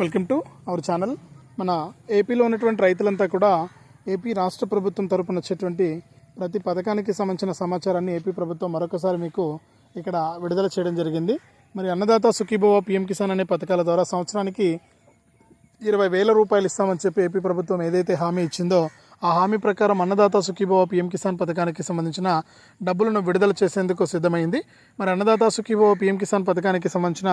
Welcome to our channel. మన ఏపీలో ఉన్నటువంటి రైతులంతా కూడా ఏపీ రాష్ట్ర ప్రభుత్వం తరపున వచ్చేటువంటి ప్రతి పథకానికి సంబంధించిన సమాచారాన్ని ఏపీ ప్రభుత్వం మరొకసారి మీకు ఇక్కడ విడుదల చేయడం జరిగింది. మరి అన్నదాత సుఖీభవ పిఎం కిసాన్ అనే పథకాల ద్వారా సంవత్సరానికి ఇరవై వేల రూపాయలు ఇస్తామని చెప్పి ఏపీ ప్రభుత్వం ఏదైతే హామీ ఇచ్చిందో ఆ హామీ ప్రకారం అన్నదాత సుఖీభవ పిఎం కిసాన్ పథకానికి సంబంధించిన డబ్బులను విడుదల చేసేందుకు సిద్ధమైంది. మరి అన్నదాత సుఖీభవ పిఎం కిసాన్ పథకానికి సంబంధించిన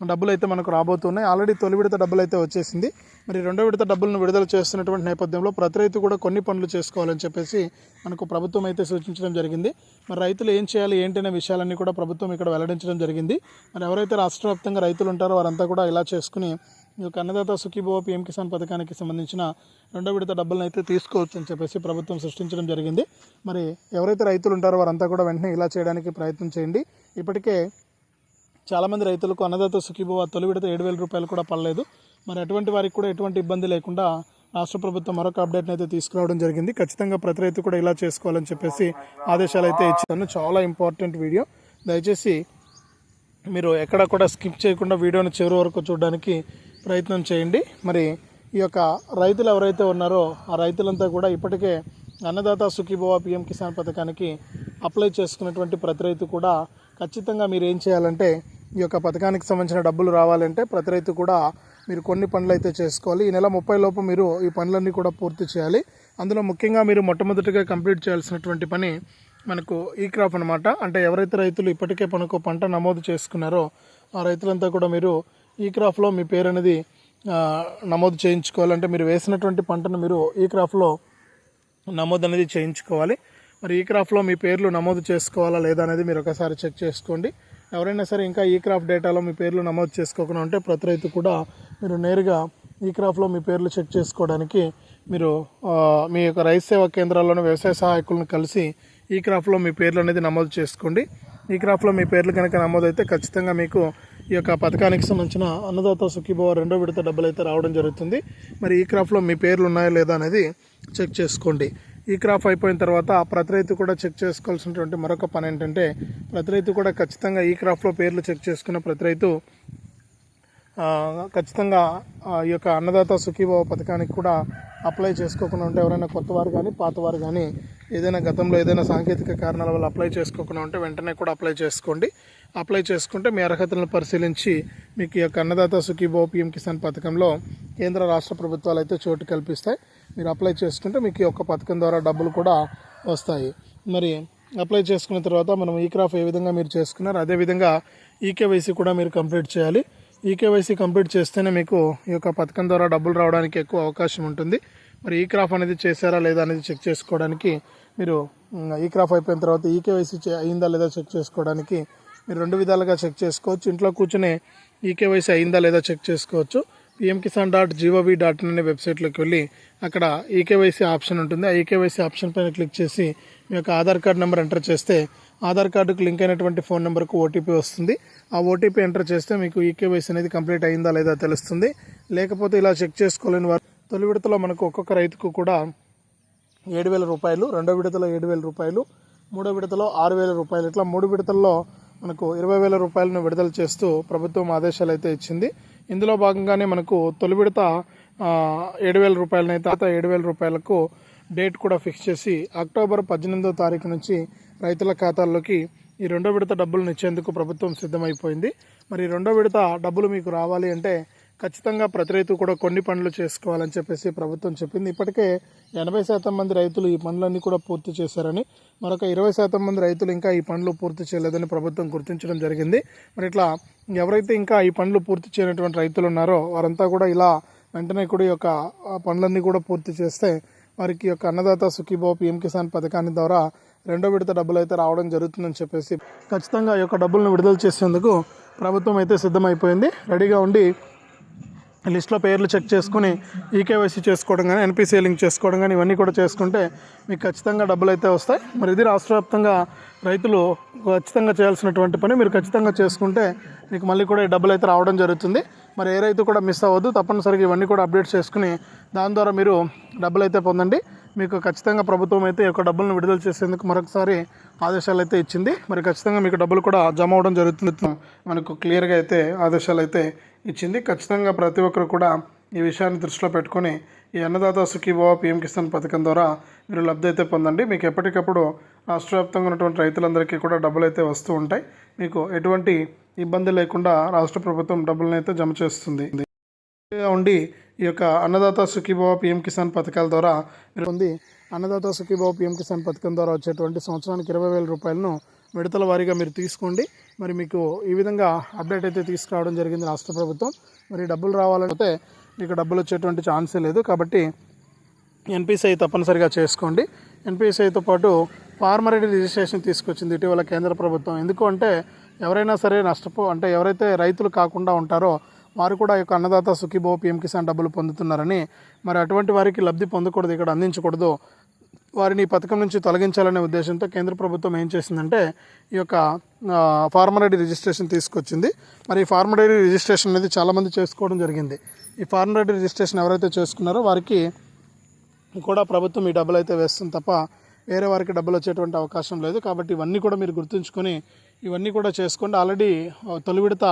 డబ్బులు అయితే మనకు రాబోతున్నాయి. ఆల్రెడీ తొలి విడత డబ్బులు అయితే వచ్చేసింది. మరి రెండో విడత డబ్బులను విడుదల చేస్తున్నటువంటి నేపథ్యంలో ప్రతి రైతు కూడా కొన్ని పనులు చేసుకోవాలని చెప్పేసి మనకు ప్రభుత్వం అయితే సూచించడం జరిగింది. మరి రైతులు ఏం చేయాలి ఏంటనే విషయాలన్నీ కూడా ప్రభుత్వం ఇక్కడ వెల్లడించడం జరిగింది. మరి ఎవరైతే రాష్ట్ర వ్యాప్తంగా రైతులు ఉంటారో వారంతా కూడా ఇలా చేసుకుని ఈ యొక్క అన్నదాత సుఖీభవ పిఎం కిసాన్ పథకానికి సంబంధించిన రెండో విడత డబ్బులను అయితే తీసుకోవచ్చు అని చెప్పేసి ప్రభుత్వం సృష్టించడం జరిగింది. మరి ఎవరైతే రైతులు ఉంటారో వారంతా కూడా వెంటనే ఇలా చేయడానికి ప్రయత్నం చేయండి. ఇప్పటికే చాలామంది రైతులకు అన్నదాత సుఖీభవ తొలి విడత ఏడు వేల రూపాయలు కూడా పడలేదు. మరి అటువంటి వారికి కూడా ఎటువంటి ఇబ్బంది లేకుండా రాష్ట్ర ప్రభుత్వం మరొక అప్డేట్ని అయితే తీసుకురావడం జరిగింది. ఖచ్చితంగా ప్రతి రైతు కూడా ఇలా చేసుకోవాలని చెప్పేసి ఆదేశాలు అయితే ఇచ్చాను చాలా ఇంపార్టెంట్ వీడియో. దయచేసి మీరు ఎక్కడ కూడా స్కిప్ చేయకుండా వీడియోని చివరి వరకు చూడడానికి ప్రయత్నం చేయండి. మరి ఈ యొక్క రైతులు ఎవరైతే ఉన్నారో ఆ రైతులంతా కూడా ఇప్పటికే అన్నదాత సుఖీభవ పిఎం కిసాన్ పథకానికి అప్లై చేసుకున్నటువంటి ప్రతి రైతు కూడా ఖచ్చితంగా మీరు ఏం చేయాలంటే ఈ యొక్క పథకానికి సంబంధించిన డబ్బులు రావాలంటే ప్రతి రైతు కూడా మీరు కొన్ని పనులు అయితే చేసుకోవాలి. ఈ నెల ముప్పై లోపు మీరు ఈ పనులన్నీ కూడా పూర్తి చేయాలి. అందులో ముఖ్యంగా మీరు మొట్టమొదటిగా కంప్లీట్ చేయాల్సినటువంటి పని మనకు ఈ క్రాప్ అనమాట అంటే ఎవరైతే రైతులు ఇప్పటికే మనకు పంట నమోదు చేసుకున్నారో ఆ రైతులంతా కూడా మీరు ఈ క్రాప్లో మీ పేరు అనేది నమోదు చేయించుకోవాలంటే మీరు వేసినటువంటి పంటను మీరు ఈ క్రాప్లో నమోదు అనేది చేయించుకోవాలి. మరి ఈ క్రాప్లో మీ పేర్లు నమోదు చేసుకోవాలా లేదా అనేది మీరు ఒకసారి చెక్ చేసుకోండి. ఎవరైనా సరే ఇంకా ఈ క్రాప్ డేటాలో మీ పేర్లు నమోదు చేసుకోకుండా ఉంటే ప్రతి రైతు కూడా మీరు నేరుగా ఈ క్రాఫ్లో మీ పేర్లు చెక్ చేసుకోవడానికి మీరు మీ యొక్క రైతు సేవా కేంద్రాల్లోని వ్యవసాయ సహాయకులను కలిసి ఈ క్రాఫ్లో మీ పేర్లు అనేది నమోదు చేసుకోండి. ఈ క్రాఫ్లో మీ పేర్లు కనుక నమోదైతే ఖచ్చితంగా మీకు ఈ యొక్క పథకానికి సంబంధించిన అన్నదాత సుఖీభవ రెండో విడత డబ్బులు అయితే రావడం జరుగుతుంది. మరి ఈ క్రాఫ్లో మీ పేర్లు ఉన్నాయా లేదా అనేది చెక్ చేసుకోండి. ఈ క్రాప్ అయిపోయిన తర్వాత ప్రతి రైతు కూడా చెక్ చేసుకోవాల్సినటువంటి మరొక పని ఏంటంటే ప్రతి రైతు కూడా ఖచ్చితంగా ఈ క్రాప్లో పేర్లు చెక్ చేసుకున్న ప్రతి రైతు ఖచ్చితంగా ఈ యొక్క అన్నదాత సుఖీభావ పథకానికి కూడా అప్లై చేసుకోకుండా ఉంటే ఎవరైనా కొత్తవారు కానీ పాతవారు కానీ ఏదైనా గతంలో ఏదైనా సాంకేతిక కారణాల వల్ల అప్లై చేసుకోకుండా ఉంటే వెంటనే కూడా అప్లై చేసుకోండి. అప్లై చేసుకుంటే మీ అర్హతలను పరిశీలించి మీకు ఈ యొక్క అన్నదాత సుఖీభో పిఎం కిసాన్ పథకంలో కేంద్ర రాష్ట్ర ప్రభుత్వాలు అయితే చోటు కల్పిస్తాయి. మీరు అప్లై చేసుకుంటే మీకు ఈ యొక్క పథకం ద్వారా డబ్బులు కూడా వస్తాయి. మరి అప్లై చేసుకున్న తర్వాత మనం ఈ క్రాఫ్ ఏ విధంగా మీరు చేసుకున్నారు అదేవిధంగా ఈకేవైసీ కూడా మీరు కంప్లీట్ చేయాలి. ఈకేవైసీ కంప్లీట్ చేస్తేనే మీకు ఈ యొక్క పథకం ద్వారా డబ్బులు రావడానికి ఎక్కువ అవకాశం ఉంటుంది. మరి ఈ క్రాఫ్ అనేది చేశారా లేదా అనేది చెక్ చేసుకోవడానికి మీరు ఈ క్రాఫ్ అయిపోయిన తర్వాత ఈకేవైసీ కేవైసీ అయిందా లేదా చెక్ చేసుకోవడానికి మీరు రెండు విధాలుగా చెక్ చేసుకోవచ్చు. ఇంట్లో కూర్చునే ఈకేవైసీ అయిందా లేదా చెక్ చేసుకోవచ్చు. PM Kisan dot G O V dot in అనే వెబ్సైట్లోకి వెళ్ళి అక్కడ ఈకేవైసీ ఆప్షన్ ఉంటుంది. ఆ ఈకేవైసీ ఆప్షన్ పైన క్లిక్ చేసి మీ యొక్క ఆధార్ కార్డ్ నెంబర్ ఎంటర్ చేస్తే ఆధార్ కార్డుకు లింక్ అయినటువంటి ఫోన్ నెంబర్కు ఓటీపీ వస్తుంది. ఆ ఓటీపీ ఎంటర్ చేస్తే మీకు ఈకేవైసీ అనేది కంప్లీట్ అయిందా లేదా తెలుస్తుంది. లేకపోతే ఇలా చెక్ చేసుకోలేని వారు తొలి విడతలో మనకు ఒక్కొక్క రైతుకు కూడా ఏడు వేల రూపాయలు రెండో విడతలో ఏడు వేల రూపాయలు మూడో విడతలో ఆరు వేల రూపాయలు ఇట్లా మూడు విడతల్లో మనకు ఇరవై వేల రూపాయలను విడుదల చేస్తూ ప్రభుత్వం ఆదేశాలు అయితే ఇచ్చింది. ఇందులో భాగంగానే మనకు తొలి విడత ఏడు వేల రూపాయలనైతే తర్వాత ఏడు వేల రూపాయలకు డేట్ కూడా ఫిక్స్ చేసి అక్టోబర్ పద్దెనిమిదో తారీఖు నుంచి రైతుల ఖాతాల్లోకి ఈ రెండో విడత డబ్బులను ఇచ్చేందుకు ప్రభుత్వం సిద్ధమైపోయింది. మరి రెండో విడత డబ్బులు మీకు రావాలి అంటే ఖచ్చితంగా ప్రతి రైతు కూడా కొన్ని పనులు చేసుకోవాలని చెప్పేసి ప్రభుత్వం చెప్పింది. ఇప్పటికే ఎనభై శాతం మంది రైతులు ఈ పనులన్నీ కూడా పూర్తి చేశారని మరొక ఇరవై శాతం మంది రైతులు ఇంకా ఈ పనులు పూర్తి చేయలేదని ప్రభుత్వం గుర్తించడం జరిగింది. మరి ఇట్లా ఎవరైతే ఇంకా ఈ పనులు పూర్తి చేయనటువంటి రైతులు ఉన్నారో వారంతా కూడా ఇలా వెంటనే కూడా ఈ యొక్క పనులన్నీ కూడా పూర్తి చేస్తే వారికి యొక్క అన్నదాత సుఖీభావ పిఎం కిసాన్ పథకాన్ని ద్వారా రెండో విడత డబ్బులు అయితే రావడం జరుగుతుందని చెప్పేసి ఖచ్చితంగా ఈ యొక్క డబ్బులను విడుదల చేసేందుకు ప్రభుత్వం అయితే సిద్ధమైపోయింది. రెడీగా ఉండి లిస్ట్లో పేర్లు చెక్ చేసుకుని ఈకేవైసీ చేసుకోవడం కానీ ఎన్పిసిఐ లింక్ చేసుకోవడం కానీ ఇవన్నీ కూడా చేసుకుంటే మీకు ఖచ్చితంగా డబ్బులు అయితే వస్తాయి. మరి ఇది రాష్ట్ర వ్యాప్తంగా రైతులు ఖచ్చితంగా చేయాల్సినటువంటి పని మీరు ఖచ్చితంగా చేసుకుంటే మీకు మళ్ళీ కూడా ఈ డబ్బులు అయితే రావడం జరుగుతుంది. మరి ఏ రైతు కూడా మిస్ అవ్వద్దు. తప్పనిసరిగా ఇవన్నీ కూడా అప్డేట్ చేసుకుని దాని ద్వారా మీరు డబ్బులు అయితే పొందండి. మీకు ఖచ్చితంగా ప్రభుత్వం అయితే ఈ యొక్క డబ్బులను విడుదల చేసేందుకు మరొకసారి ఆదేశాలు అయితే ఇచ్చింది. మరి ఖచ్చితంగా మీకు డబ్బులు కూడా జమ అవడం జరుగుతుంది. మనకు క్లియర్గా అయితే ఆదేశాలు అయితే ఇచ్చింది. ఖచ్చితంగా ప్రతి ఒక్కరు కూడా ఈ విషయాన్ని దృష్టిలో పెట్టుకొని ఈ అన్నదాత సుఖీభావ పిఎం కిసాన్ పథకం ద్వారా మీరు లబ్ధి అయితే పొందండి. మీకు ఎప్పటికప్పుడు రాష్ట్ర వ్యాప్తంగా ఉన్నటువంటి రైతులందరికీ కూడా డబ్బులు అయితే వస్తూ ఉంటాయి. మీకు ఎటువంటి ఇబ్బంది లేకుండా రాష్ట్ర ప్రభుత్వం డబ్బులను అయితే జమ చేస్తుంది. ఉండి ఈ యొక్క అన్నదాత సుఖీభావ పిఎం కిసాన్ పథకాల ద్వారా మీరు పొంది అన్నదాత సుఖీభావ పిఎం కిసాన్ పథకం ద్వారా వచ్చేటువంటి సంవత్సరానికి ఇరవై వేల రూపాయలను విడతల వారీగా మీరు తీసుకోండి. మరి మీకు ఈ విధంగా అప్డేట్ అయితే తీసుకురావడం జరిగింది రాష్ట్ర ప్రభుత్వం. మరి డబ్బులు రావాలంటే మీకు డబ్బులు వచ్చేటువంటి ఛాన్సే లేదు. కాబట్టి ఎన్పిసిఐ తప్పనిసరిగా చేసుకోండి. ఎన్పిసిఐతో పాటు ఫార్మర్ ఐడి రిజిస్ట్రేషన్ తీసుకొచ్చింది ఇటీవల కేంద్ర ప్రభుత్వం. ఎందుకు అంటే ఎవరైనా సరే నష్టపో అంటే ఎవరైతే రైతులు కాకుండా ఉంటారో వారు కూడా యొక్క అన్నదాత సుఖీభో పిఎం కిసాన్ డబ్బులు పొందుతున్నారని మరి అటువంటి వారికి లబ్ధి పొందకూడదు ఇక్కడ అందించకూడదు. వారిని ఈ పథకం నుంచి తొలగించాలనే ఉద్దేశంతో కేంద్ర ప్రభుత్వం ఏం చేసిందంటే ఈ యొక్క ఫార్మర్ ఐడి రిజిస్ట్రేషన్ తీసుకొచ్చింది. మరి ఈ ఫార్మర్ ఐడి రిజిస్ట్రేషన్ అనేది చాలామంది చేసుకోవడం జరిగింది. ఈ ఫార్మర్ ఐడి రిజిస్ట్రేషన్ ఎవరైతే చేసుకున్నారో వారికి కూడా ప్రభుత్వం ఈ డబ్బులు అయితే వేస్తుంది తప్ప వేరే వారికి డబ్బులు వచ్చేటువంటి అవకాశం లేదు. కాబట్టి ఇవన్నీ కూడా మీరు గుర్తుంచుకొని ఇవన్నీ కూడా చేసుకోండి. ఆల్రెడీ తొలి విడత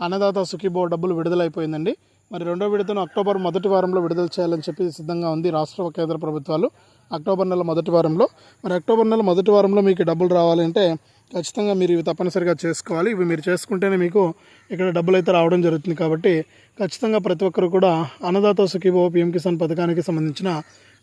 అన్నదాత సుఖీబో డబ్బులు విడుదలైపోయిందండి. మరి రెండో విడతను అక్టోబర్ మొదటి వారంలో విడుదల చేయాలని చెప్పి సిద్ధంగా ఉంది రాష్ట్ర కేంద్ర ప్రభుత్వాలు. అక్టోబర్ నెల మొదటి వారంలో. మరి అక్టోబర్ నెల మొదటి వారంలో మీకు డబ్బులు రావాలంటే ఖచ్చితంగా మీరు ఇవి తప్పనిసరిగా చేసుకోవాలి. ఇవి మీరు చేసుకుంటేనే మీకు ఇక్కడ డబ్బులు అయితే రావడం జరుగుతుంది కాబట్టి ఖచ్చితంగా ప్రతి ఒక్కరు కూడా అన్నదాత సుఖీభో పిఎం కిసాన్ పథకానికి సంబంధించిన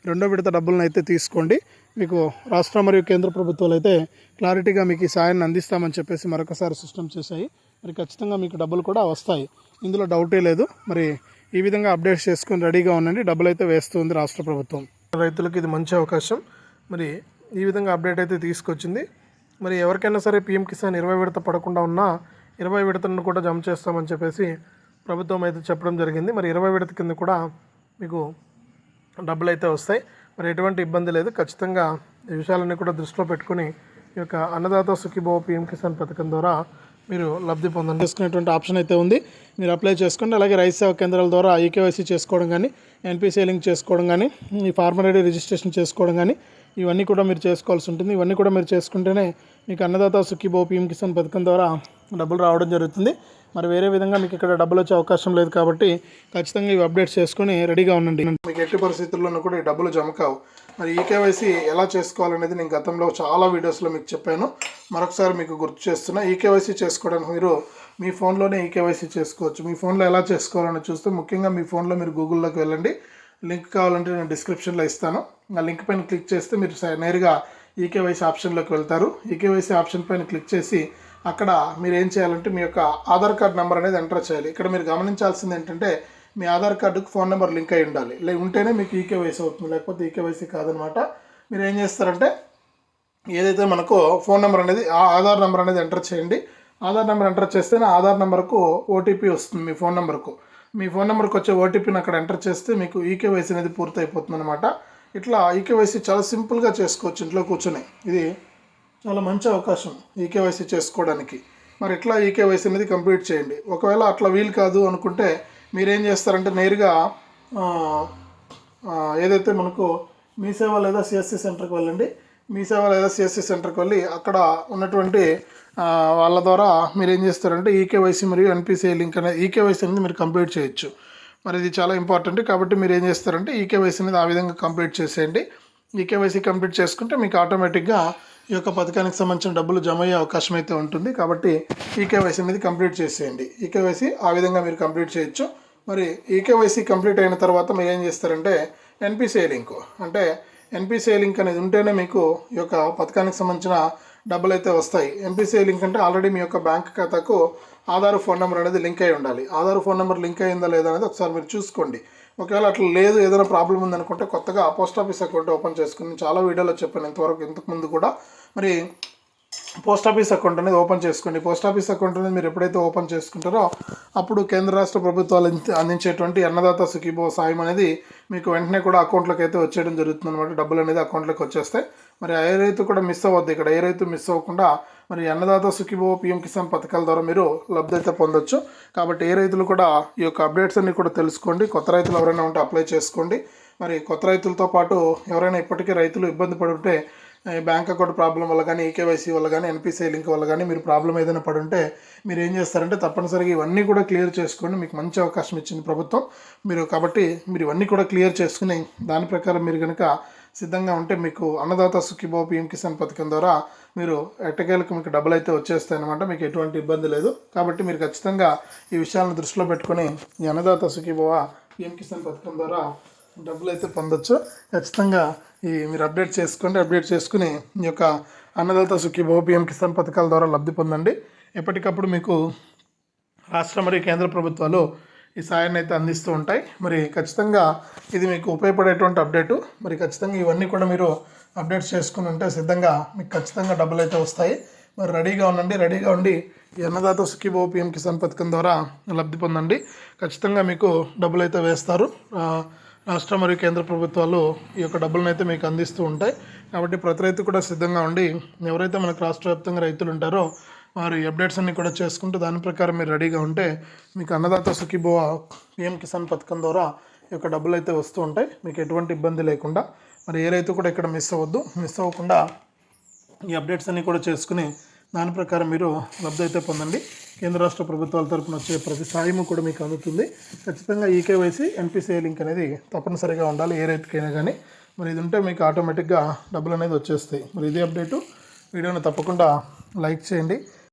రెండో విడత డబ్బులను అయితే తీసుకోండి. మీకు రాష్ట్ర మరియు కేంద్ర ప్రభుత్వాలు అయితే క్లారిటీగా మీకు ఈ సాయాన్ని అందిస్తామని చెప్పేసి మరొకసారి సిస్టమ్ చేశాయి. మరి ఖచ్చితంగా మీకు డబ్బులు కూడా వస్తాయి. ఇందులో డౌటే లేదు. మరి ఈ విధంగా అప్డేట్స్ చేసుకుని రెడీగా ఉండండి. డబ్బులు అయితే వేస్తుంది రాష్ట్ర ప్రభుత్వం. రైతులకు ఇది మంచి అవకాశం. మరి ఈ విధంగా అప్డేట్ అయితే తీసుకొచ్చింది. మరి ఎవరికైనా సరే పిఎం కిసాన్ ఇరవై విడత పడకుండా ఉన్నా ఇరవై విడతలను కూడా జమ చేస్తామని చెప్పేసి ప్రభుత్వం అయితే చెప్పడం జరిగింది. మరి ఇరవై విడత కింద కూడా మీకు డబ్బులు అయితే వస్తాయి. మరి ఎటువంటి ఇబ్బంది లేదు. ఖచ్చితంగా ఈ విషయాలన్నీ కూడా దృష్టిలో పెట్టుకుని ఈ యొక్క అన్నదాత సుఖీభవ పిఎం కిసాన్ పథకం ద్వారా మీరు లబ్ధి పొందండి. చేసుకునేటువంటి ఆప్షన్ అయితే ఉంది. మీరు అప్లై చేసుకోండి. అలాగే రైతు సేవా కేంద్రాల ద్వారా ఈకేవైసీ చేసుకోవడం కానీ ఎన్పిసిఐ లింక్ చేసుకోవడం కానీ ఈ ఫార్మర్ ఐడి రిజిస్ట్రేషన్ చేసుకోవడం కానీ ఇవన్నీ కూడా మీరు చేసుకోవాల్సి ఉంటుంది. ఇవన్నీ కూడా మీరు చేసుకుంటేనే మీకు అన్నదాత సుఖీభవ పీఎం కిసాన్ పథకం ద్వారా డబ్బులు రావడం జరుగుతుంది. మరి వేరే విధంగా మీకు ఇక్కడ డబ్బులు వచ్చే అవకాశం లేదు కాబట్టి ఖచ్చితంగా ఇవి అప్డేట్ చేసుకుని రెడీగా ఉండండి. మీకు ఎట్టి పరిస్థితుల్లోనూ కూడా ఈ డబ్బులు జమ కావు. మరి ఈకేవైసీ ఎలా చేసుకోవాలనేది నేను గతంలో చాలా వీడియోస్లో మీకు చెప్పాను. మరొకసారి మీకు గుర్తు చేస్తున్నా ఈకేవైసీ చేసుకోవడానికి మీరు మీ ఫోన్లోనే ఈకేవైసీ చేసుకోవచ్చు. మీ ఫోన్లో ఎలా చేసుకోవాలని చూస్తే ముఖ్యంగా మీ ఫోన్లో మీరు గూగుల్లోకి వెళ్ళండి. లింక్ కావాలంటే నేను డిస్క్రిప్షన్లో ఇస్తాను. ఆ లింక్ పైన క్లిక్ చేస్తే మీరు నేరుగా ఈకేవైసీ ఆప్షన్లోకి వెళ్తారు. ఈకేవైసీ ఆప్షన్ పైన క్లిక్ చేసి అక్కడ మీరు ఏం చేయాలంటే మీ యొక్క ఆధార్ కార్డ్ నెంబర్ అనేది ఎంటర్ చేయాలి. ఇక్కడ మీరు గమనించాల్సింది ఏంటంటే మీ ఆధార్ కార్డుకు ఫోన్ నెంబర్ లింక్ అయి ఉండాలి. లే ఉంటేనే మీకు ఈకేవైసీ అవుతుంది. లేకపోతే ఈకేవైసీ కాదనమాట. మీరు ఏం చేస్తారంటే ఏదైతే మనకు ఫోన్ నెంబర్ అనేది ఆ ఆధార్ నెంబర్ అనేది ఎంటర్ చేయండి. ఆధార్ నెంబర్ ఎంటర్ చేస్తేనే ఆధార్ నెంబర్కు ఓటీపీ వస్తుంది మీ ఫోన్ నెంబర్కు. మీ ఫోన్ నెంబర్కి వచ్చే ఓటీపీని అక్కడ ఎంటర్ చేస్తే మీకు ఈకేవైసీ అనేది పూర్తయిపోతుంది అనమాట ఇట్లా ఈకేవైసీ చాలా సింపుల్గా చేసుకోవచ్చు ఇంట్లో కూర్చొని. ఇది చాలా మంచి అవకాశం ఈకేవైసీ చేసుకోవడానికి. మరి ఇట్లా ఈకేవైసీ అనేది కంప్లీట్ చేయండి. ఒకవేళ అట్లా వీలు కాదు అనుకుంటే మీరేం చేస్తారంటే నేరుగా ఏదైతే మనకు మీ సేవ లేదా సిఎస్సి సెంటర్కి వెళ్ళండి. మీ సేవ లేదా సెంటర్కి వెళ్ళి అక్కడ ఉన్నటువంటి వాళ్ళ ద్వారా మీరు ఏం చేస్తారంటే ఈకేవైసీ మరియు ఎన్పిసిఐ లింక్ అనేది ఈకేవైసీ అనేది మీరు కంప్లీట్ చేయొచ్చు. మరి ఇది చాలా ఇంపార్టెంట్. కాబట్టి మీరు ఏం చేస్తారంటే ఈకేవైసీ అనేది ఆ విధంగా కంప్లీట్ చేసేయండి. ఈకేవైసీ కంప్లీట్ చేసుకుంటే మీకు ఆటోమేటిక్గా ఈ యొక్క పథకానికి సంబంధించిన డబ్బులు జమ అయ్యే అవకాశం అయితే ఉంటుంది. కాబట్టి ఈకేవైసీ అనేది కంప్లీట్ చేసేయండి. ఈకేవైసీ ఆ విధంగా మీరు కంప్లీట్ చేయొచ్చు. మరి ఈకేవైసీ కంప్లీట్ అయిన తర్వాత మీరు ఏం చేస్తారంటే ఎన్పిసిఐ లింక్ అంటే ఎన్పిసిఐ లింక్ అనేది ఉంటేనే మీకు ఈ యొక్క పథకానికి సంబంధించిన డబ్బులు అయితే వస్తాయి. ఎన్పిసిఐ లింక్ అంటే ఆల్రెడీ మీ యొక్క బ్యాంక్ ఖాతాకు ఆధార్ ఫోన్ నెంబర్ అనేది లింక్ అయి ఉండాలి. ఆధార్ ఫోన్ నెంబర్ లింక్ అయిందా లేదా అనేది ఒకసారి మీరు చూసుకోండి. ఒకవేళ అట్లా లేదు ఏదైనా ప్రాబ్లం ఉందనుకుంటే కొత్తగా పోస్ట్ ఆఫీస్ అకౌంట్ ఓపెన్ చేసుకుని చాలా వీడియోలో చెప్పాను ఇంతవరకు ఇంతకుముందు కూడా మరి పోస్ట్ ఆఫీస్ అకౌంట్ అనేది ఓపెన్ చేసుకోండి. పోస్ట్ ఆఫీస్ అకౌంట్ అనేది మీరు ఎప్పుడైతే ఓపెన్ చేసుకుంటారో అప్పుడు కేంద్ర రాష్ట్ర ప్రభుత్వాలు అందించేటువంటి అన్నదాత సుఖీభో సాయం అనేది మీకు వెంటనే కూడా అకౌంట్లోకి అయితే వచ్చేయడం జరుగుతుంది అనమాట డబ్బులు అనేది అకౌంట్లోకి వచ్చేస్తాయి. మరి ఏ రైతు కూడా మిస్ అవ్వద్దు ఇక్కడ. ఏ రైతు మిస్ అవ్వకుండా మరి అన్నదాత సుఖీభో పిఎం కిసాన్ పథకాల ద్వారా మీరు లబ్ధి అయితే పొందొచ్చు. కాబట్టి ఏ రైతులు కూడా ఈ యొక్క అప్డేట్స్ అన్ని కూడా తెలుసుకోండి. కొత్త రైతులు ఎవరైనా ఉంటే అప్లై చేసుకోండి. మరి కొత్త రైతులతో పాటు ఎవరైనా ఇప్పటికీ రైతులు ఇబ్బంది పడుంటే బ్యాంక్ అకౌంట్ ప్రాబ్లం వల్ల కానీ ఏకేవైసీ వల్ల కానీ ఎన్పిసిఐ లింక్ వల్ల కానీ మీరు ప్రాబ్లం ఏదైనా పడి ఉంటే మీరు ఏం చేస్తారంటే తప్పనిసరిగా ఇవన్నీ కూడా క్లియర్ చేసుకోండి మీకు మంచి అవకాశం ఇచ్చింది ప్రభుత్వం. మీరు కాబట్టి మీరు ఇవన్నీ కూడా క్లియర్ చేసుకుని దాని ప్రకారం మీరు కనుక సిద్ధంగా ఉంటే మీకు అన్నదాత సుఖీబాబు పిఎం కిసాన్ పథకం ద్వారా మీరు ఎట్టకేలకు మీకు డబ్బులు అయితే వచ్చేస్తాయి అనమాట మీకు ఎటువంటి ఇబ్బంది లేదు. కాబట్టి మీరు ఖచ్చితంగా ఈ విషయాలను దృష్టిలో పెట్టుకొని ఈ అన్నదాత సుఖీబాబు పిఎం కిసాన్ పథకం ద్వారా డబ్బులు అయితే పొందొచ్చు. ఖచ్చితంగా ఈ మీరు అప్డేట్ చేసుకోండి అప్డేట్ చేసుకుని ఈ యొక్క అన్నదాత సుఖీబాబు పిఎం కిసాన్ పథకాల ద్వారా లబ్ధి పొందండి. ఎప్పటికప్పుడు మీకు రాష్ట్ర మరియు కేంద్ర ప్రభుత్వాలు ఈ సాయాన్ని అయితే అందిస్తూ ఉంటాయి. మరి ఖచ్చితంగా ఇది మీకు ఉపయోగపడేటువంటి అప్డేటు. మరి ఖచ్చితంగా ఇవన్నీ కూడా మీరు అప్డేట్స్ చేసుకుని ఉంటే సిద్ధంగా మీకు ఖచ్చితంగా డబ్బులు అయితే వస్తాయి. మరి రెడీగా ఉండండి రెడీగా ఉండి ఈ అన్నదాత సుఖీభో పిఎం కిసాన్ పథకం ద్వారా లబ్ధి పొందండి. ఖచ్చితంగా మీకు డబ్బులు అయితే వేస్తారు రాష్ట్ర మరియు కేంద్ర ప్రభుత్వాలు ఈ యొక్క డబ్బులను అయితే మీకు అందిస్తూ ఉంటాయి. కాబట్టి ప్రతి రైతు కూడా సిద్ధంగా ఉండి ఎవరైతే మనకు రాష్ట్ర వ్యాప్తంగా రైతులు ఉంటారో వారు ఈ అప్డేట్స్ అన్ని కూడా చేసుకుంటూ దాని ప్రకారం మీరు రెడీగా ఉంటే మీకు అన్నదాత సుఖీభవ పిఎం కిసాన్ పథకం ద్వారా ఈ యొక్క డబ్బులు అయితే వస్తూ ఉంటాయి. మీకు ఎటువంటి ఇబ్బంది లేకుండా మరి ఏ రైతు కూడా ఇక్కడ మిస్ అవ్వద్దు. మిస్ అవ్వకుండా ఈ అప్డేట్స్ అన్నీ కూడా చేసుకుని దాని ప్రకారం మీరు లబ్ధి అయితే పొందండి. కేంద్ర రాష్ట్ర ప్రభుత్వాల తరపున వచ్చే ప్రతి సాయము కూడా మీకు అందుతుంది. ఖచ్చితంగా ఈకేవైసీ ఎన్పిసిఐ లింక్ అనేది తప్పనిసరిగా ఉండాలి ఏ రైతుకైనా కానీ మరి ఇది ఉంటే మీకు ఆటోమేటిక్గా డబ్బులు అనేది వచ్చేస్తాయి. మరి ఇదే అప్డేటు. వీడియోని తప్పకుండా లైక్ చేయండి.